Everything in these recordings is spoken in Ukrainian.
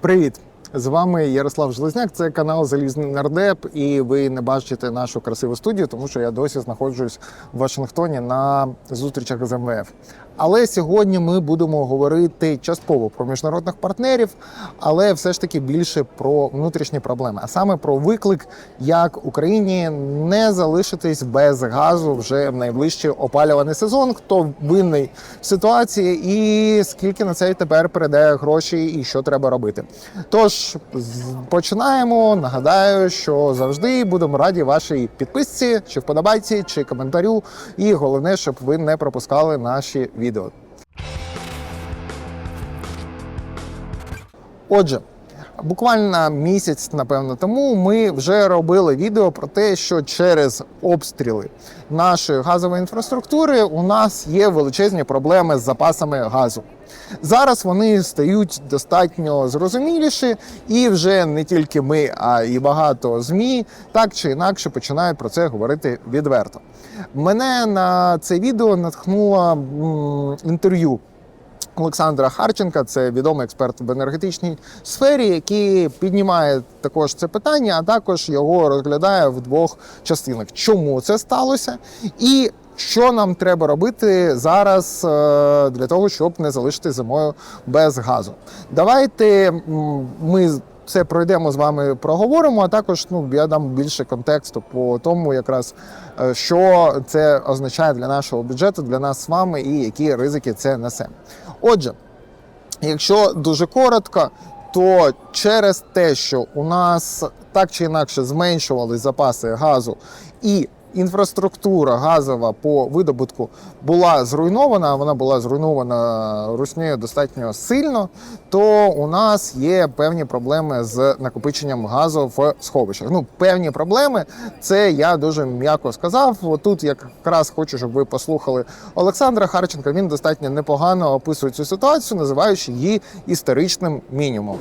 Привіт! З вами Ярослав Железняк, це канал Залізний Нардеп, і ви не бачите нашу красиву студію, тому що я досі знаходжусь в Вашингтоні на зустрічах з МВФ. Але сьогодні ми будемо говорити частково про міжнародних партнерів, але все ж таки більше про внутрішні проблеми, а саме про виклик, як Україні не залишитись без газу вже в найближчий опалюваний сезон. Хто винний в ситуації, і скільки на це тепер передає гроші, і що треба робити. Тож починаємо. Нагадаю, що завжди будемо раді вашій підписці, чи вподобайці, чи коментарю. І головне, щоб ви не пропускали наші відео. Отже, буквально місяць, напевно, тому ми вже робили відео про те, що через обстріли нашої газової інфраструктури у нас є величезні проблеми з запасами газу. Зараз вони стають достатньо зрозуміліші, і вже не тільки ми, а і багато змі так чи інакше починають про це говорити відверто. Мене на це відео натхнуло інтерв'ю Олександра Харченка, це відомий експерт в енергетичній сфері, який піднімає також це питання, а також його розглядає в двох частинах. Чому це сталося, і що нам треба робити зараз е, для того, щоб не залишити зимою без газу? Давайте ми це пройдемо з вами, проговоримо. А також ну я дам більше контексту по тому, якраз е, що це означає для нашого бюджету, для нас з вами, і які ризики це несе. Отже, якщо дуже коротко, то через те, що у нас так чи інакше зменшувались запаси газу і інфраструктура газова по видобутку була зруйнована, вона була зруйнована руснею достатньо сильно, то у нас є певні проблеми з накопиченням газу в сховищах. Ну, певні проблеми, це я дуже м'яко сказав. Тут якраз хочу, щоб ви послухали Олександра Харченка. Він достатньо непогано описує цю ситуацію, називаючи її історичним мінімумом.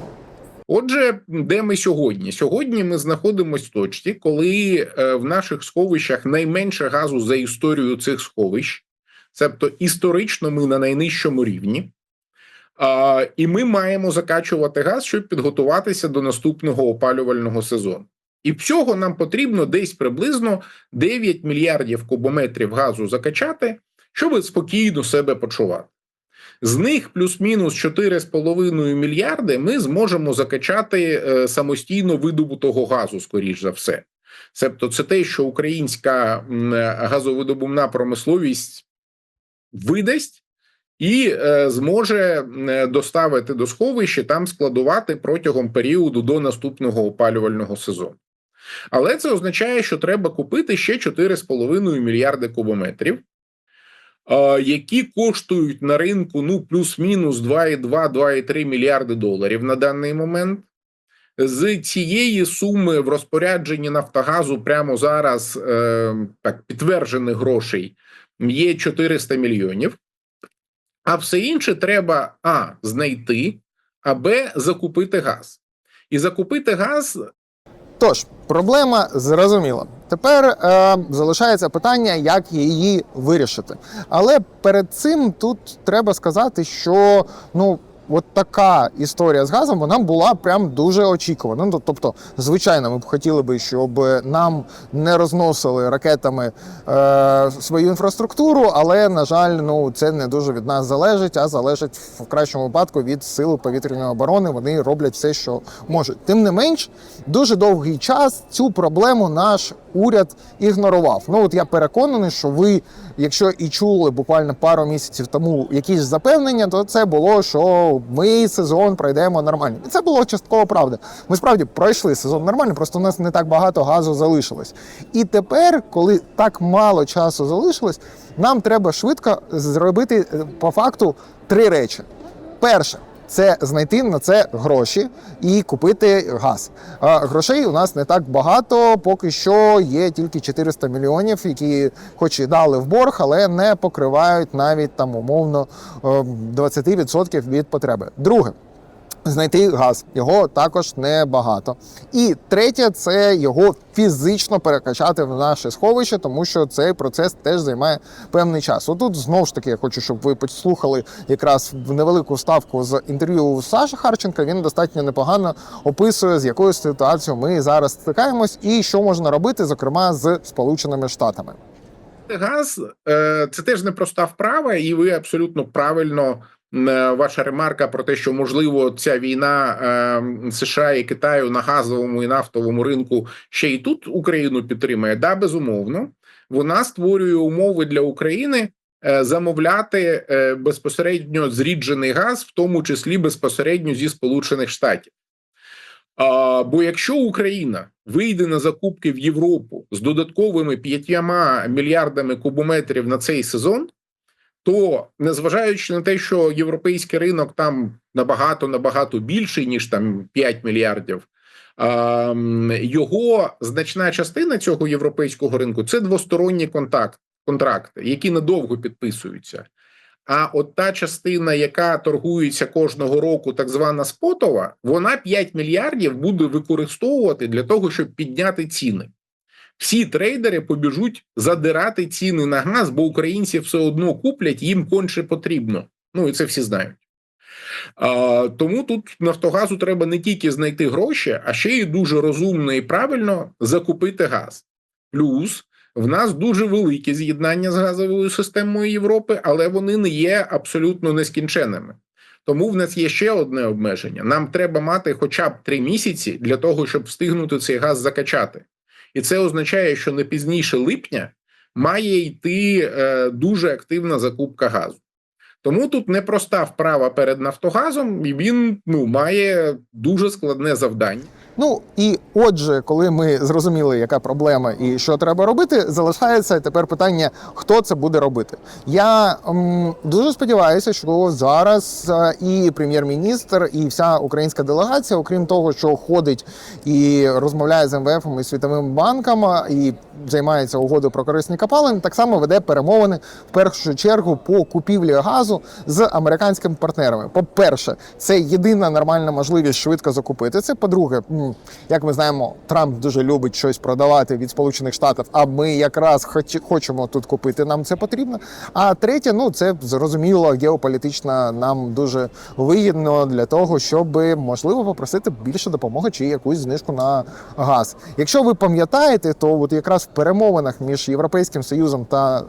Отже, де ми сьогодні? Сьогодні ми знаходимося в точці, коли е, в наших сховищах найменше газу за історію цих сховищ, тобто історично ми на найнижчому рівні. І ми маємо закачувати газ, щоб підготуватися до наступного опалювального сезону. І всього нам потрібно десь приблизно 9 мільярдів кубометрів газу закачати, щоб спокійно себе почувати. З них плюс-мінус 4,5 мільярди ми зможемо закачати е, самостійно видобутого газу, скоріш за все. Тобто, це те, що українська газовидобувна промисловість видасть і е, зможе доставити до сховища, там складувати протягом періоду до наступного опалювального сезону. Але це означає, що треба купити ще 4,5 мільярди кубометрів е, які коштують на ринку ну плюс-мінус 2,2-2,3 мільярди доларів на даний момент. З цієї суми в розпорядженні Нафтогазу прямо зараз е, так підтверджених грошей є 400 мільйонів. А все інше треба а знайти, а б закупити газ. І закупити газ Тож, проблема зрозуміла. Тепер е, залишається питання, як її вирішити. Але перед цим тут треба сказати, що ну. От така історія з газом вона була прям дуже очікувана. Ну, тобто, звичайно, ми б хотіли би, щоб нам не розносили ракетами е, свою інфраструктуру, але на жаль, ну це не дуже від нас залежить, а залежить в кращому випадку від сил повітряної оборони. Вони роблять все, що можуть. Тим не менш, дуже довгий час цю проблему наш уряд ігнорував. Ну от я переконаний, що ви, якщо і чули буквально пару місяців тому якісь запевнення, то це було, що ми сезон пройдемо нормально. І це було частково правда. Ми справді пройшли сезон нормально, просто у нас не так багато газу залишилось. І тепер, коли так мало часу залишилось, нам треба швидко зробити е, по факту три речі. Перше. Це знайти на це гроші і купити газ. А грошей у нас не так багато. Поки що є тільки 400 мільйонів, які, хоч і дали в борг, але не покривають навіть там умовно е, 20% від потреби. Друге. Знайти газ. Його також небагато. І третє це його фізично перекачати в наше сховище, тому що цей процес теж займає певний час. Отут знову ж таки я хочу, щоб ви послухали якраз в невелику вставку з інтерв'ю Саші Харченка. Він достатньо непогано описує, з якою ситуацією ми зараз стикаємось, і що можна робити, зокрема з Сполученими Штатами. Газ е, це теж непроста вправа, і ви абсолютно правильно. Е, Ваша ремарка про те, що можливо ця війна е, США і Китаю на газовому і нафтовому ринку ще й тут Україну підтримує. Да, безумовно, вона створює умови для України е, замовляти безпосередньо зріджений газ, в тому числі безпосередньо зі Сполучених Штатів. Бо якщо Україна вийде на закупки в Європу з додатковими п'ятьма мільярдами кубометрів на цей сезон, то незважаючи на те, що європейський ринок там набагато набагато більший ніж там 5 мільярдів, а, його значна частина цього європейського ринку це двосторонні контакт, контракти, які надовго підписуються. А от та частина, яка торгується кожного року, так звана спотова, вона 5 мільярдів буде використовувати для того, щоб підняти ціни. Всі трейдери побіжуть задирати ціни на газ, бо українці все одно куплять, їм конче потрібно. Ну і це всі знають. А, тому тут Нафтогазу треба не тільки знайти гроші, а ще й дуже розумно і правильно закупити газ. Плюс в нас дуже велике з'єднання з газовою системою Європи, але вони не є абсолютно нескінченними. Тому в нас є ще одне обмеження: нам треба мати хоча б три місяці для того, щоб встигнути цей газ закачати. І це означає, що не пізніше липня має йти е, дуже активна закупка газу. Тому тут непроста вправа перед Нафтогазом, і він ну має дуже складне завдання. Ну і отже, коли ми зрозуміли, яка проблема і що треба робити, залишається тепер питання, хто це буде робити. Я м, дуже сподіваюся, що зараз е, і прем'єр-міністр, і вся українська делегація, окрім того, що ходить і розмовляє з МВФ і Світовим банком, і займається угодою про корисні копалини, так само веде перемовини в першу чергу по купівлі газу з американськими партнерами. По-перше, це єдина нормальна можливість швидко закупити це. По-друге, м, як ми знаємо, Трамп дуже любить щось продавати від Сполучених Штатів. А ми якраз хоч, хочемо тут купити. Нам це потрібно. А третє, ну це зрозуміло, геополітично нам дуже вигідно для того, щоб можливо попросити більше допомоги чи якусь знижку на газ. Якщо ви пам'ятаєте, то от якраз в перемовинах між Європейським Союзом та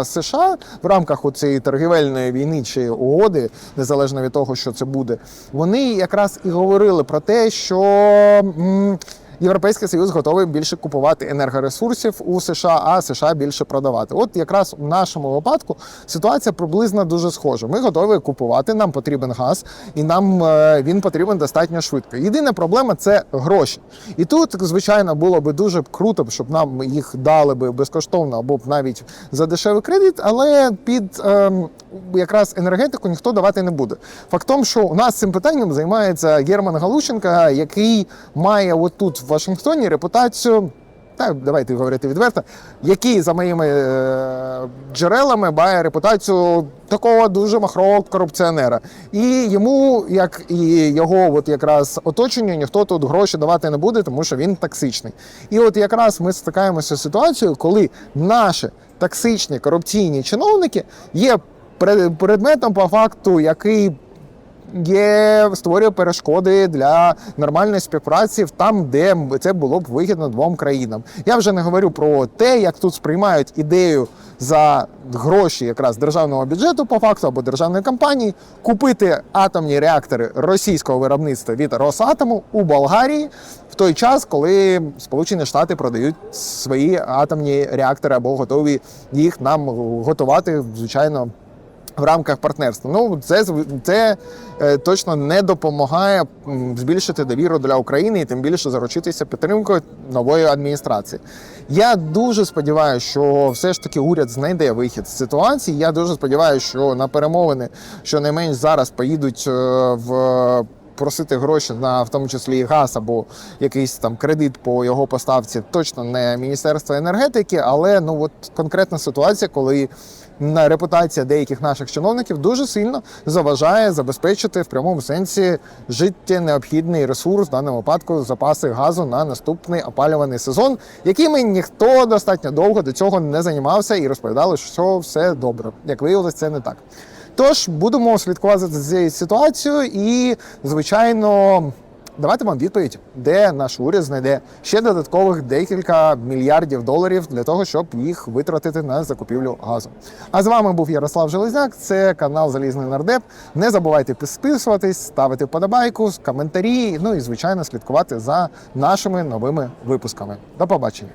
е, США в рамках цієї торгівельної війни чи угоди, незалежно від того, що це буде, вони якраз і говорили про те, що. М, Європейський союз готовий більше купувати енергоресурсів у США, а США більше продавати. От якраз у нашому випадку ситуація приблизно дуже схожа. Ми готові купувати. Нам потрібен газ, і нам е, він потрібен достатньо швидко. Єдина проблема це гроші. І тут, звичайно, було би дуже круто, щоб нам їх дали би безкоштовно або б навіть за дешевий кредит, але під ем, якраз енергетику ніхто давати не буде. Фактом, що у нас цим питанням займається Герман Галущенко, який має отут в Вашингтоні репутацію. Так, давайте говорити відверто, який за моїми е, джерелами має репутацію такого дуже махрового корупціонера. І йому, як і його от якраз оточенню, ніхто тут гроші давати не буде, тому що він токсичний. І от якраз ми стикаємося з ситуацією, коли наші токсичні корупційні чиновники є предметом по факту, який є створює перешкоди для нормальної співпраці там, де це було б вигідно двом країнам. Я вже не говорю про те, як тут сприймають ідею за гроші якраз державного бюджету, по факту або державної компанії, купити атомні реактори російського виробництва від Росатому у Болгарії в той час, коли Сполучені Штати продають свої атомні реактори або готові їх нам готувати, звичайно в рамках партнерства. Ну це це е, точно не допомагає збільшити довіру для України і тим більше заручитися підтримкою нової адміністрації. Я дуже сподіваюся, що все ж таки уряд знайде вихід з ситуації. Я дуже сподіваюся, що на перемовини щонайменш зараз поїдуть е, в просити гроші на в тому числі і газ або якийсь там кредит по його поставці, точно не Міністерство енергетики, але ну от конкретна ситуація, коли репутація деяких наших чиновників дуже сильно заважає забезпечити в прямому сенсі життя необхідний ресурс в даному випадку запаси газу на наступний опалюваний сезон, якими ніхто достатньо довго до цього не займався і розповідали, що все добре. Як виявилось, це не так. Тож будемо слідкувати за цією ситуацією і, звичайно, давати вам відповідь, де наш уряд знайде ще додаткових декілька мільярдів доларів для того, щоб їх витратити на закупівлю газу. А з вами був Ярослав Железняк. Це канал Залізний Нардеп. Не забувайте підписуватись, ставити вподобайку, коментарі. Ну і звичайно слідкувати за нашими новими випусками. До побачення.